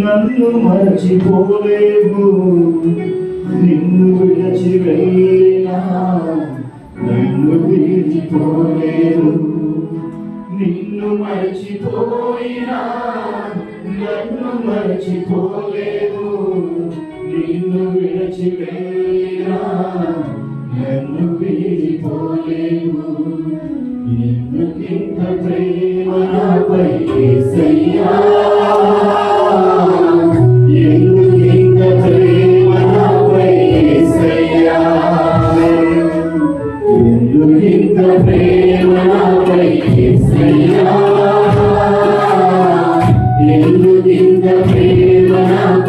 నన్ను మర్చిపోలేవు. నిన్ను విడచి వెళ్ళినా నన్ను విడిపోలేవు నిన్ను మర్చిపోయినా నన్ను మర్చిపోలేవు. నిన్ను విడచి వెళ్ళినా నన్ను విడిపోలేవు ఎందుకింత ప్రేమ నాపై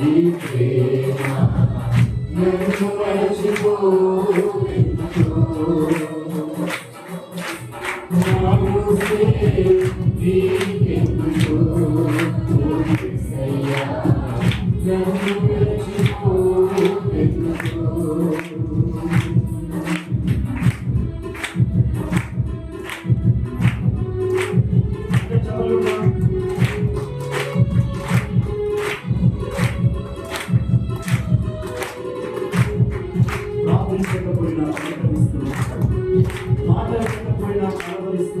He ఆలకించకపోయినా ఆలకరిస్తూ మాట్లాడకపోయినా ఆలకరిస్తూ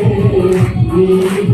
నీ